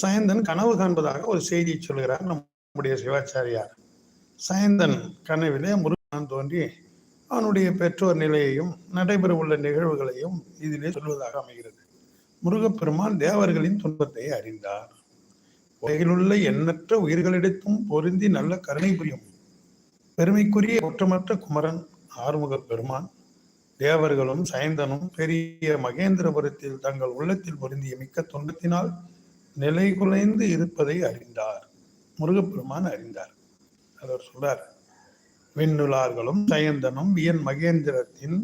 சயந்தன் கனவு காண்பதாக ஒரு செய்தியை சொல்கிறார் நம்முடைய சிவாச்சாரியார். சயந்தன் கனவிலே முருகன் தோன்றி அவனுடைய பெற்றோர் நிலையையும் நடைபெற உள்ள நிகழ்வுகளையும் இதிலே சொல்வதாக அமைகிறது. முருகப்பெருமான் தேவர்களின் துன்பத்தை அறிந்தார். உலகிலுள்ள எண்ணற்ற உயிர்களிடத்தும் பொருந்தி நல்ல கருணை புரியும் பெருமைக்குரிய குற்றமற்ற குமரன் ஆறுமுக பெருமான். தேவர்களும் சயந்தனும் பெரிய மகேந்திரபுரத்தில் தங்கள் உள்ளத்தில் பொருந்திய மிக்க துன்பத்தினால் நிலை குலைந்து இருப்பதை அறிந்தார். முருகப்பெருமான் அறிந்தார். அவர் சொல்றார் விண்ணுலார்களும் சயந்தனும் வியன் மகேந்திரத்தின்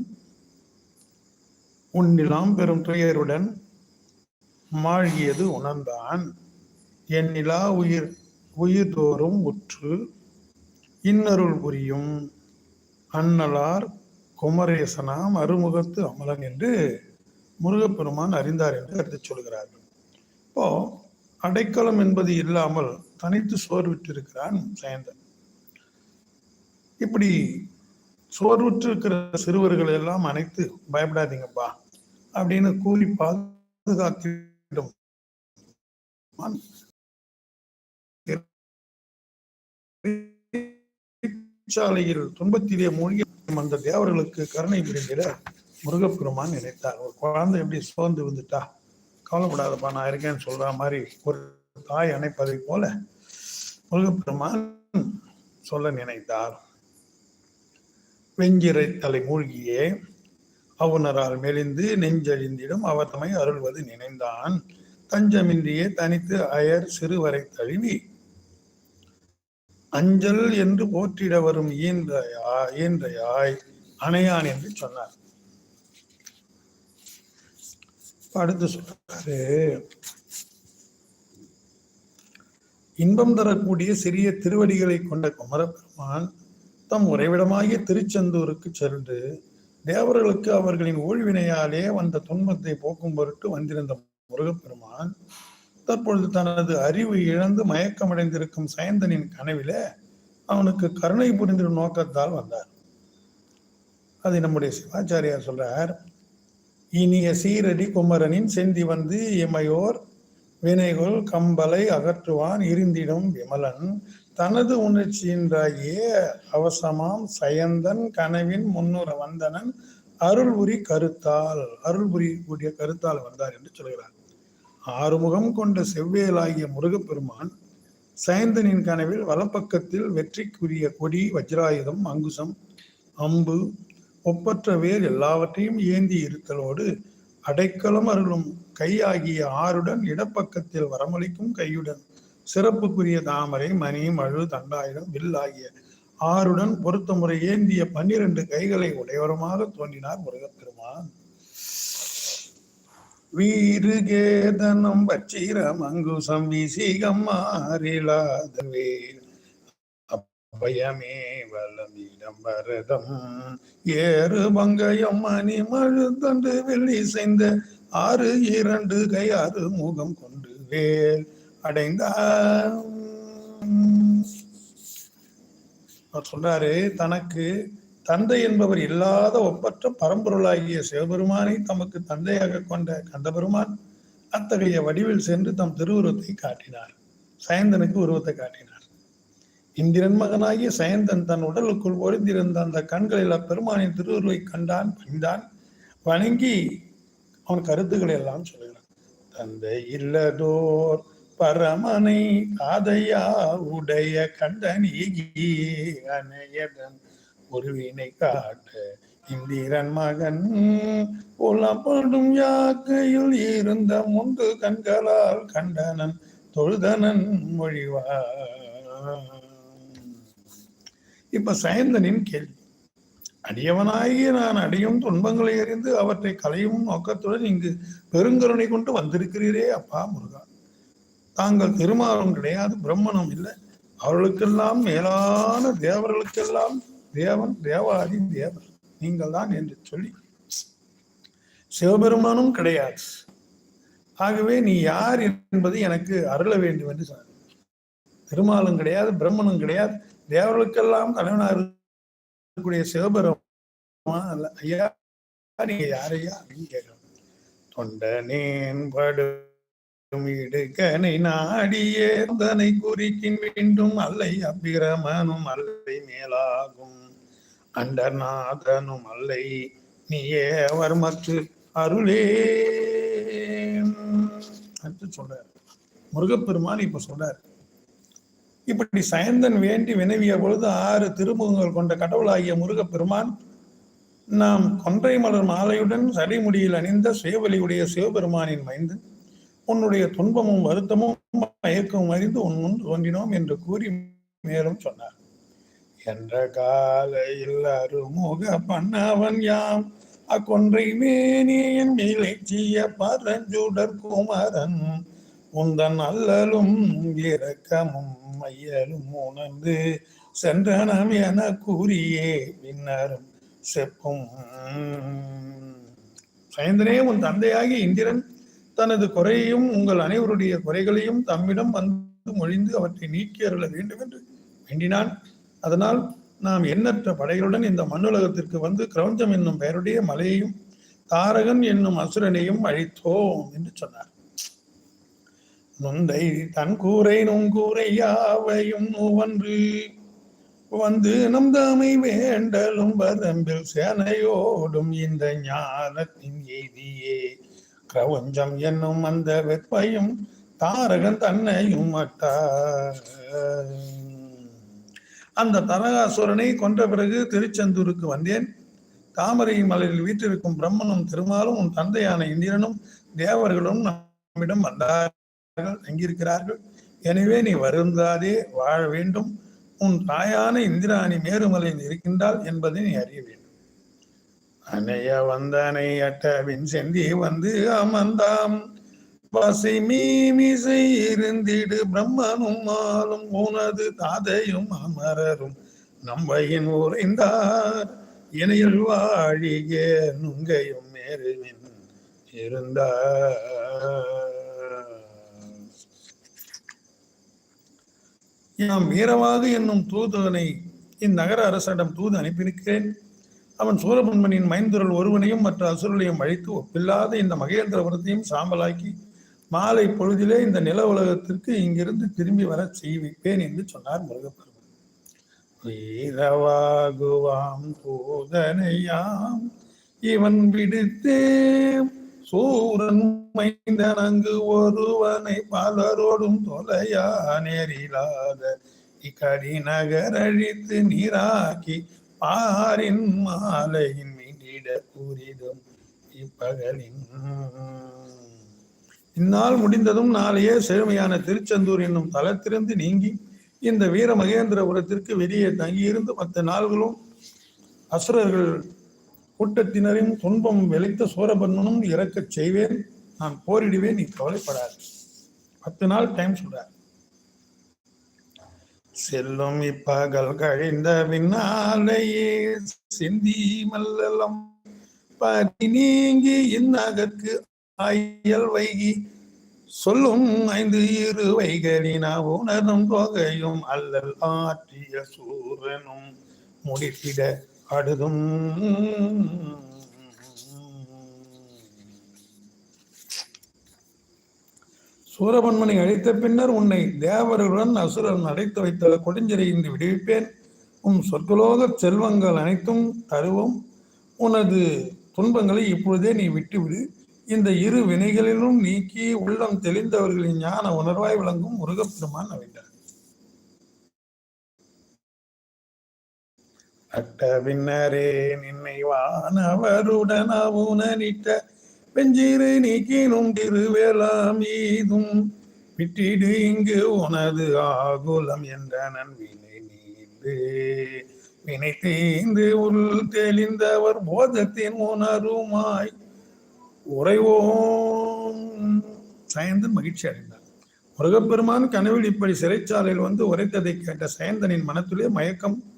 உன்னிலாம் பெரும் துயருடன் மாழ்கியது உணர்ந்தான். எண்ணிலா உயிர் உயிர் தோறும் உற்று இன்னருள் புரியும் அன்னலார் குமரேசனாம் அருமுகத்து அமலன் என்று முருகப்பெருமான் அறிந்தார் என்று கருத்து சொல்கிறார்கள். இப்போ அடைக்கலம் என்பது இல்லாமல் தனித்து சோர்விட்டிருக்கிறான் சயந்தன் இப்படி சோர்வுற்று இருக்கிற சிறுவர்கள் எல்லாம் அனைத்து பயப்படாதீங்கப்பா அப்படின்னு கூறி பாதுகாத்திடும். சாலையில் துன்பத்திலே மூழ்கி அந்த தேவர்களுக்கு கருணை புரிந்திட முருகப்பெருமான் நினைத்தார். ஒரு குழந்தை எப்படி சோர்ந்து வந்துட்டா கவலைப்படாதப்பா நான் இருக்கேன்னு சொல்ற மாதிரி ஒரு தாய் அணைப்பதை போல முருகப்பெருமான் சொல்ல நினைத்தார். வெஞ்சிரை தலை மூழ்கியே அவுணரால் மெலிந்து நெஞ்சழிந்திடும் அவர் தம்மை அருள்வது நினைந்தான். தஞ்சமின்றியே தனித்து அயர் சிறுவரை தழுவி அஞ்சல் என்று போற்றிட வரும் ஈன்றையா ஈன்றையாய் அணையான் என்று சொன்னார். அடுத்து சொல்றாரு. இன்பம் தரக்கூடிய சிறிய திருவடிகளை கொண்ட குமரப்பெருமான் தம் உறைவிடமாகிய திருச்செந்தூருக்கு சென்று தேவர்களுக்கு அவர்களின் ஊழ்வினையாலே வந்த துன்பத்தை போக்கும் பொருட்டு வந்திருந்த முருகப்பெருமான் தற்பொழுது தனது அறிவு இழந்து மயக்கமடைந்திருக்கும் சயந்தனின் கனவில அவனுக்கு கருணை புரிந்திடும் நோக்கத்தால் வந்தார். அதை நம்முடைய சிவாச்சாரியார் சொல்றார். இனிய சீரடி குமரனின் செந்தி வந்து இமையோர் வினைகள் கம்பலை அகற்றுவான் இருந்திடும் விமலன். தனது உணர்ச்சியின்றாகிய அவசமாம் சயந்தன் கனவின் முன்னுற வந்தனன் அருள்புரி கருத்தால் அருள்புரி கூடிய கருத்தால் வந்தார் என்று சொல்கிறார். ஆறுமுகம் கொண்ட செவ்வேலாகிய முருகப்பெருமான் சயந்தனின் கனவில் வலப்பக்கத்தில் வெற்றிக்குரிய கொடி வஜ்ராயுதம் அங்குசம் அம்பு ஒப்பற்ற வேர் எல்லாவற்றையும் ஏந்தி இருத்தலோடு அடைக்கலம் அருளும் கையாகிய ஆறுடன் இடப்பக்கத்தில் வரமளிக்கும் கையுடன் சிறப்புக்குரிய தாமரை மணி மழு தண்டாயுதம் வில் ஆகிய ஆறுடன் பொருத்த முறை ஏந்திய பன்னிரண்டு கைகளை உடையவருமாக தோன்றினார் முருகப்பெருமான். வீருகேதனம் வச்சிரம் அங்குசம் விசிகம் மாறிலாதவே அபயமே வலமிடம் பரதம் ஏறு பங்கயம் மணி மழுத்தண்டு வெள்ளி செய்த ஆறு இரண்டு கை ஆறு முகம் கொண்டு வேல் அடைந்தார் அவர் சொல்றாரு தனக்கு தந்தை என்பவர் இல்லாத ஒப்பற்ற பரம்பொருளாகிய சிவபெருமானை தமக்கு தந்தையாக கொண்ட கந்தபெருமான் அத்தகைய வடிவில் சென்று தம் திருவுருவத்தை காட்டினார். சயந்தனுக்கு உருவத்தை காட்டினார். இந்திரன் மகனாகிய சயந்தன் தன் உடலுக்குள் ஒழிந்திருந்த அந்த கண்களில் அப்பெருமானின் திருவுருவை கண்டான் பணிந்தான். வணங்கி அவன் கருத்துக்களை எல்லாம் சொல்கிறான். தந்தை இல்லதோர் பரமனை காதையா உடைய கண்டனீகி அணையதன் ஒருவினை காட்ட இந்திரன் மகன் புலப்படும் யாக்கையில் இருந்த முந்து கண்களால் கண்டனன் தொழுதனன் மொழிவார் இப்ப சயந்தனின் கேள்வி. அடியவனாகி நான் அடியும் துன்பங்களை அறிந்து அவற்றை களையும் நோக்கத்துடன் இங்கு பெருங்கருணை கொண்டு வந்திருக்கிறீரே அப்பா முருகா. தாங்கள் திருமாலும் கிடையாது பிரம்மனும் இல்லை. அவர்களுக்கெல்லாம் மேலான தேவர்களுக்கெல்லாம் தேவன் தேவாதி தேவர். நீங்கள் தான் என்று சொல்லி. சிவபெருமானும் கிடையாது. ஆகவே நீ யார் என்பது எனக்கு அருள வேண்டும் என்று சொன்னார். திருமாலும் கிடையாது பிரம்மனும் கிடையாது. தேவர்களுக்கெல்லாம் தலைவனாக இருக்கக்கூடிய சிவபெருமான் அல்ல. ஐயா நீங்க யாரையா அப்படின்னு கேட்கணும் தொண்டனேன் படு இடுகனை நாடியே தனை குறிக்கின் மீண்டும் அல்லை அபிரமனும் அல்லை மேலாகும். அண்டநாதனும் அல்லை நீயே அவர் மற்ற அருளே. அடுத்து சொல்றார். முருகப்பெருமான் இப்ப சொல்றாரு. இப்படி சயந்தன் வேண்டி வினவிய பொழுது ஆறு திருமுகங்கள் கொண்ட கடவுளாகிய முருகப்பெருமான் நாம் கொன்றை மலர் மாலையுடன் சடைமுடியில் அணிந்த சுயவலியுடைய சிவபெருமானின் மைந்து உன்னுடைய துன்பமும் வருத்தமும் மயக்கமும் அறிந்து உன் முன் தோன்றினோம் என்று கூறி மேலும் சொன்னார். என்ற காலையில் அருமுக பண்ணவன் யாம். அக்கொன்றை மேனியின் இலட்சிய பரஞ்சுடர் குமரன். உந்தன் அல்லலும் இரக்கமும் மையலும் உணர்ந்து சென்றனம் என கூறியே பின்னரும் செப்பும். சயந்தனே உன் தந்தையாகி இந்திரன் தனது குறையையும் உங்கள் அனைவருடைய குறைகளையும் தம்மிடம் வந்து மொழிந்து அவற்றை நீக்கி அருள வேண்டும் என்று வேண்டினான். அதனால் நாம் எண்ணற்ற படைகளுடன் இந்த மண்ணுலகத்திற்கு வந்து கிரௌஞ்சம் என்னும் பெயருடைய மலையையும் தாரகன் என்னும் அசுரனையும் அழித்தோம் என்று சொன்னார். நுந்தை தன் கூரை நுங்கூரை யாவையும் நுவன்று வந்து நம் தாமை வேண்டலும் வரம்பில் சேனையோடும் இந்த ஞானத்தின் எய்தியே. கிரவஞ்சம் என்னும் அந்த வெப்பையும் தாரகன் தன்னையும் மட்டார் அந்த தரகாசுரனை கொன்ற பிறகு திருச்செந்தூருக்கு வந்தேன். தாமரை மலையில் வீற்றிருக்கும் பிரம்மனும் திருமாலும் உன் தந்தையான இந்திரனும் தேவர்களும் நம்மிடம் வந்தார். வந்தார்கள் தங்கியிருக்கிறார்கள் எனவே நீ வருந்தாதே வாழ வேண்டும். உன் தாயான இந்திராணி மேருமலையில் இருக்கின்றாள் என்பதை நீ அறிய வேண்டும். அணைய வந்தனை அட்டவின் செந்தி வந்து அமர்ந்தாம் பசை மீமிசை இருந்திடு பிரம்மனும் மாலும் உனது தாதையும் அமரரும் நம்பையின் உரைந்தார் இணையில் வாழிய நுங்கையும் மேருவின் இருந்தார். நாம் வீரவாகு என்னும் தூதுவனை இந்நகர அரசனிடம் தூது அனுப்பியிருக்கிறேன். அவன் சூரபன்மனின் மைந்துரல் ஒருவனையும் மற்ற அசுரலையும் அழித்து ஒப்பில்லாத இந்த மகேந்திரபுரத்தையும் சாம்பலாக்கி மாலை பொழுதிலே இந்த நில உலகத்திற்கு இங்கிருந்து திரும்பி வர செய்விப்பேன் என்று சொன்னார் முருகப்பெருமன். வீரவாகுவாம் தூதனையாம் இவன் விடுத்தே சூரன் அங்கு ஒருவனை பலரோடும் தொலையா நேரிலாத இக்கடி நகர் அழித்து நீராக்கி பாரின் மாலையின் மீண்டிட கூறிடும் இப்பகலின். இந்நாள் முடிந்ததும் நாளையே செழுமையான திருச்செந்தூர் என்னும் தலத்திலிருந்து நீங்கி இந்த வீர மகேந்திரபுரத்திற்கு வெளியே தங்கியிருந்து பத்து நாள்களும் அசுரர்கள் கூட்டத்தினரின் துன்பம் விளைத்த சூரபன்மனும் இறக்கச் செய்வேன். நான் போரிடுவேன் நீ கவலைப்படாது. பத்து நாள் டைம் சொல்றார். செல்லும் இப்பகல் கழிந்த பின்னாலேயே சிந்தி மல்லலம் பதி நீங்கி இந்நகர்க்கு ஆயல் வைகி. சொல்லும் ஐந்து இரு வைகளினா உணரும் தொகையும் அல்லல் ஆற்றிய சூரனும் முடித்திட அடுதும் சூரபன்மனை அழைத்த பின்னர் உன்னை தேவர்களுடன் அசுரன் அடைத்து வைத்த கொடுஞ்சரை இன்று விடுவிப்பேன். உன் சொற்கலோக செல்வங்கள் அனைத்தும் தருவோம். உனது துன்பங்களை இப்பொழுதே நீ விட்டுவிடு. இந்த இரு வினைகளிலும் நீக்கி உள்ளம் தெளிந்தவர்களின் ஞான உணர்வாய் விளங்கும் முருகப்பெருமான் நவிண்டார் அட்ட பின்னரே நின்னை வானவருடன் அவுனிட்ட பெஞ்சிறு நீக்கினும் திருவேலாம் ஈதும். விட்டிடு இங்கு உனது ஆகுலம் என்ற நன்வினை நீந்து வினை தீந்து உள் தெளிந்தவர் போதத்தின் உணருமாய். உறைவோம். சயந்தன் மகிழ்ச்சி அடைந்தார். முருகப்பெருமான் கனவில் இப்படி சிறைச்சாலையில் வந்து உரைத்ததை கேட்ட சயந்தனின் மனத்திலே மயக்கம்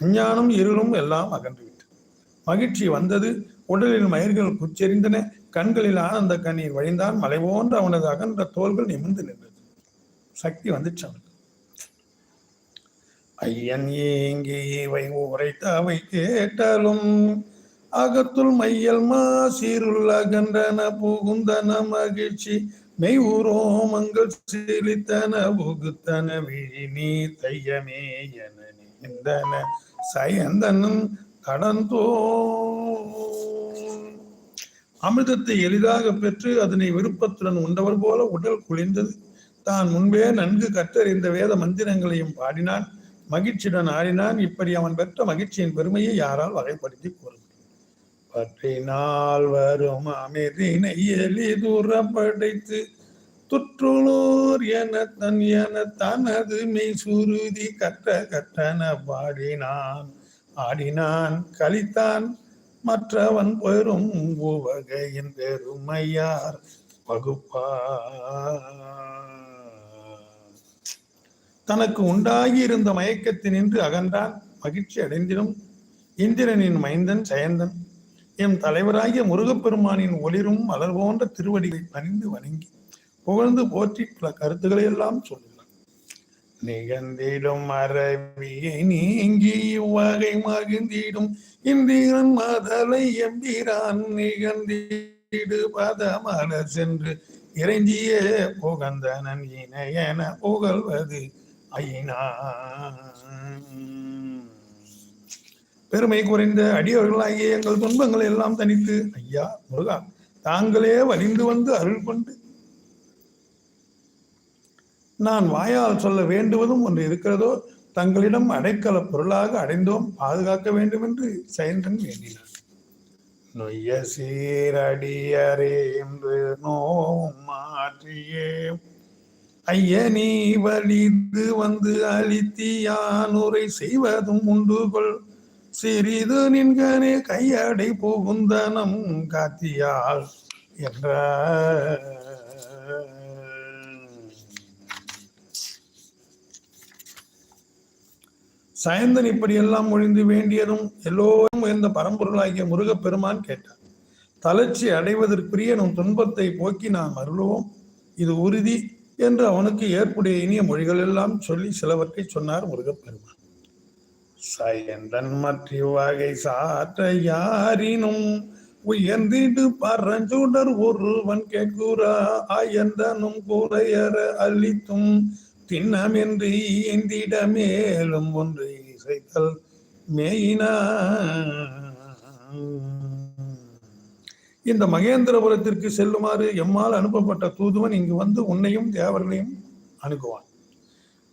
அஞ்ஞானம் இருளும் எல்லாம் அகன்றுவிட்டது மகிழ்ச்சி வந்தது. உடலில் மயிர்கள் குச்செறிந்தன. கண்களில் ஆனந்த கண்ணீர் வழிந்தான் மலை போன்ற அவனது அகன்ற தோள்கள் நிமிர்ந்து நின்றது. சக்தி வந்துச்சு அவனுக்கு. ஐயன் ஏங்கி இவை உரைத்த அவை கேட்டாலும் அகத்துள் மையல் மாசீருள் அகன்றன புகுந்தன மகிழ்ச்சி. மெய் ஊரோமங்கள் சீலித்தன புகுத்தன விழி நீ தையமே என நீந்தன சயந்தனும் கடந்தோ. அமிர்தத்தை எளிதாக பெற்று அதனை விருப்பத்துடன் உண்டவர் போல உடல் குளிர்ந்தது. தான் முன்பே நன்கு கற்றறிந்த வேத மந்திரங்களையும் பாடினான். மகிழ்ச்சியுடன் ஆடினான். இப்படி அவன் பெற்ற மகிழ்ச்சியின் பெருமையை யாரால் வகைப்படுத்தி கூற முடியும்? பற்றினால் வரும் அமைதினை எளிதுற படைத்து துற்றுளோர் என தன் என தனது மெய் சுருதி கற்ற கற்றன பாடினான். ஆடினான் கலித்தான் மற்றவன் பெரும் உவகையின் பெருமையார். வகுப்பா தனக்கு உண்டாகி இருந்த மயக்கத்தினின்று அகன்றான் மகிழ்ச்சி அடைந்திடும். இந்திரனின் மைந்தன் சயந்தன் எம் தலைவராகிய முருகப்பெருமானின் ஒளிரும் மலர் போன்ற திருவடிகளை பணிந்து வணங்கி புகழ்ந்து போற்றி பல கருத்துக்களை எல்லாம் சொல்லுகிறான் நிகழ்ந்திடும் மரபியை நீங்கி இவ்வகை மகிழ்ந்திடும் இந்திரன் மதலை எம்பிரான். நிகழ்ந்திடு பதமல சென்று இறைஞ்சிய புகந்தனன் இணையன புகழ்வது ஐநா. பெருமை குறைந்த அடியவர்களாகிய எங்கள் துன்பங்களை எல்லாம் தனித்து ஐயா முருகா தாங்களே வலிந்து வந்து அருள் கொண்டு நான் வாயால் சொல்ல வேண்டுவதும் ஒன்று இருக்கிறதோ தங்களிடம் அடைக்கல பொருளாக அடைந்தோம் பாதுகாக்க வேண்டும் என்று சயந்தன் வேண்டினார் நொய்ய சீரடியரே என்று நோவும் மாற்றியே. ஐய நீ வலிது வந்து அழித்தியானுரை செய்வதும் உண்டு கொள். சிறிது நின்கனே கையடை புகுந்தனம் காத்தியால். என்ற சயந்தன் இப்படியெல்லாம் ஒழிந்து வேண்டியதும் எல்லோரும் உயர்ந்த பரம்பொருளாகிய முருகப்பெருமான் கேட்டார். தளர்ச்சி அடைவதற்குரிய நம் துன்பத்தை போக்கி நாம் அருளுவோம். இது உறுதி என்று அவனுக்கு ஏற்புடைய இனிய மொழிகள் எல்லாம் சொல்லி சிலவற்றை சொன்னார் முருகப்பெருமான். சயந்தன் மற்ற வகை சாற்ற யாரினும் உயர்ந்திடு பரஞ்சுடர் ஒருவன் கேட்குறா ஆயந்தனும் கூறையற அளித்தும் திண்ணமென்று இந்திட மேலும் ஒன்று இசைத்தல் மேயினா இந்த மகேந்திரபுரத்திற்கு செல்லுமாறு எம்மால் அனுப்பப்பட்ட தூதுவன் இங்கு வந்து உன்னையும் தேவர்களையும் அணுகுவான்.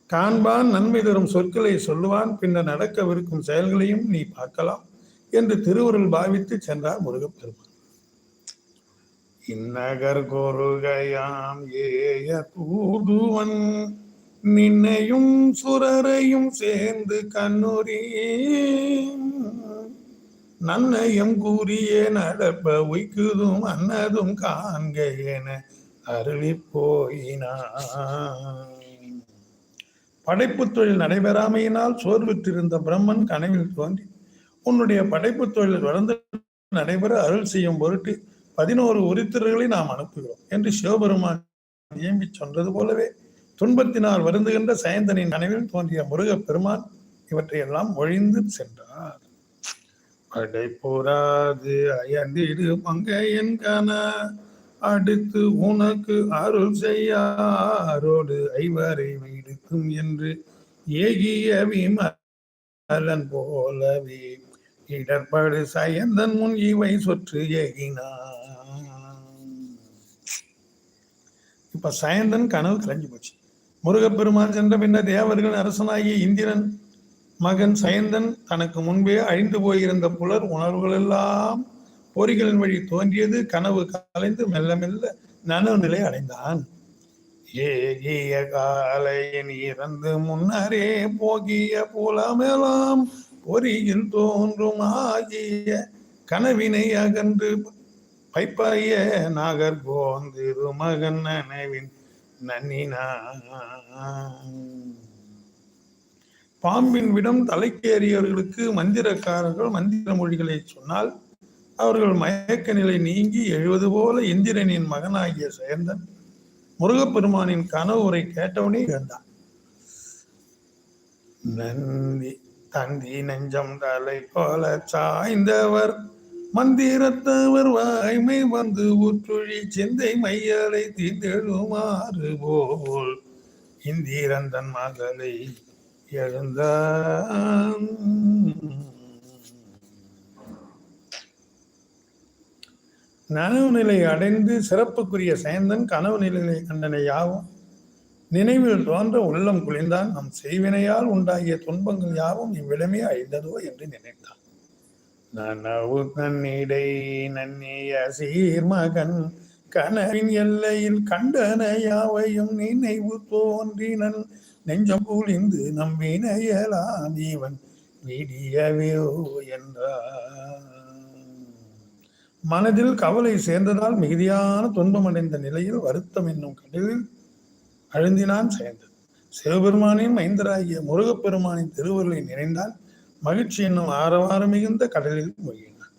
காண்பான் நன்மை தரும் சொற்களை சொல்லுவான் பின்னர் நடக்கவிருக்கும் செயல்களையும் நீ பார்க்கலாம் என்று திருவுருள் பாவித்து சென்றார் முருகப்பெருமான் இந்நகர் கொருகையாம் ஏய தூதுவன். நின்னையும் சுரரையும் சேர்ந்து கண்ணுரி. நன்னயம் கூறிய நடப்ப உய்க்குதும் அன்னதும் காண்க என அருளி போயினான். படைப்புத் தொழில் நடைபெறாமையினால் சோர்வுற்றிருந்த பிரம்மன் கனவில் தோன்றி உன்னுடைய படைப்பு தொழில் தொடர்ந்து நடைபெற அருள் செய்யும் பொருட்டு பதினோரு உரித்திரர்களை நாம் அனுப்புகிறோம் என்று சிவபெருமான் இயம்பி சொன்னது போலவே துன்பத்தினால் வருந்துகின்ற சயந்தனின் கனவில் தோன்றிய முருகப் பெருமான் இவற்றையெல்லாம் ஒழிந்து சென்றார். அடை போராது அயந்திடு மங்கையன் கன அடுத்து உனக்கு அருள் செய்யாரோடு ஐவரை விடுக்கும் என்று ஏகிய விமலன் போலவே. இடர்பாடு சயந்தன் முன் இவை சொற்று ஏகினான். இப்ப சயந்தன் கனவு கலைஞ்சு போச்சு. முருகப்பெருமான் சென்ற பின்னர் தேவர்கள் அரசனாகிய இந்திரன் மகன் சயந்தன் தனக்கு முன்பே அழிந்து போயிருந்த புலர் உணர்வுகளெல்லாம் பொறிகளின் வழி தோன்றியது. கனவு கலைந்து மெல்ல மெல்ல நனவு நிலை அடைந்தான். ஏகிய காலையின் இறந்து முன்னரே போகிய புலமெல்லாம் பொறியில் தோன்றும் ஆகிய கனவினை அகன்று பைப்பாய நாகர் கோந்திரு மகன் நனவின் நன்னினா பாம்பின் விடம் தலைக்கேறியவர்களுக்கு மந்திரக்காரர்கள் மந்திர மொழிகளை சொன்னால் அவர்கள் மயக்க நிலை நீங்கி எழுவது போல இந்திரனின் மகனாகிய சேர்ந்தன் முருகப்பெருமானின் கனவு உரை கேட்டவனே இருந்தான் நந்தி தந்தி நெஞ்சம் தலை போல சாய்ந்தவர். மந்திரத்தவர் வாய்மை வந்து உற்றுழி சிந்தை மையலை தீந்தெழுமாறு போல். இந்திரன் தன் மகளை எழுந்தான். நனவு நிலை அடைந்து சிறப்புக்குரிய சேந்தன் கனவு நிலை கண்டனை யாவும். நினைவில் தோன்ற உள்ளம் குளிர்ந்தான். நம் செய்வினையால் உண்டாகிய துன்பங்கள் யாவும் இவ்விடமே அழிந்ததோ என்று நினைத்தான். நனவு தன்னிடை நன்னிய சீர்மகன் கனவின் எல்லையில் கண்டன யாவையும் நினைவு தோன்றினன். நெஞ்சம் குளிந்து நம்பினையலாம் இவன் விடியவே என்றார் மனதில் கவலை சேர்ந்ததால் மிகுதியான துன்பமடைந்த நிலையில் வருத்தம் என்னும் கடலில் அழுந்தினான் சேர்ந்தது சிவபெருமானின் மைந்தராகிய முருகப்பெருமானின் திருவருளை நினைந்தான் மகிழ்ச்சி என்னும் ஆரவாரம் மிகுந்த கடலில் மூழ்கினான்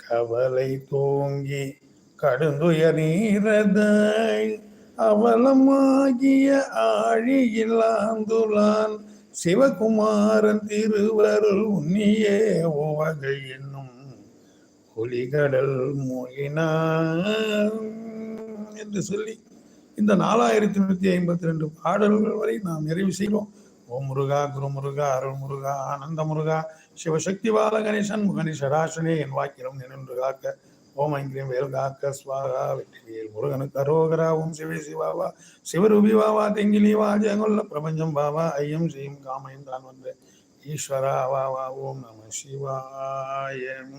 கவலை தூங்கி கடுந்துயர் நீரதாய் அவலமாகிய ஆழியில்லாந்துலான் சிவகுமாரன் திருவருள் உன்னியே உவகை என்னும் ஒலிகடல் மூழ்கினான் என்று சொல்லி இந்த நாலாயிரத்தி நூற்றி ஐம்பத்தி ரெண்டு பாடல்கள் வரை நாம் நிறைவு செய்வோம். ஓம் முருகா குரு முருகா அருள் முருகா ஆனந்த முருகா சிவசக்தி பால கணேசன் முகனி சடாசனே என் வாக்கிரம் நின்று காக்க ஓம் ஐங்கிரியம் வேல் காக்க ஸ்வாகா வெற்றிவேல் முருகனுக்கு அரோகரா ஓம் சிவே சிவாவா சிவரூபி வாவா தெங்கிலி வா ஜெயங்கொல்ல பிரபஞ்சம் பாவா ஐயம் ஜெயம் காமயம் தான் வந்த ஈஸ்வரா வா ஓம் நம சிவாயம்.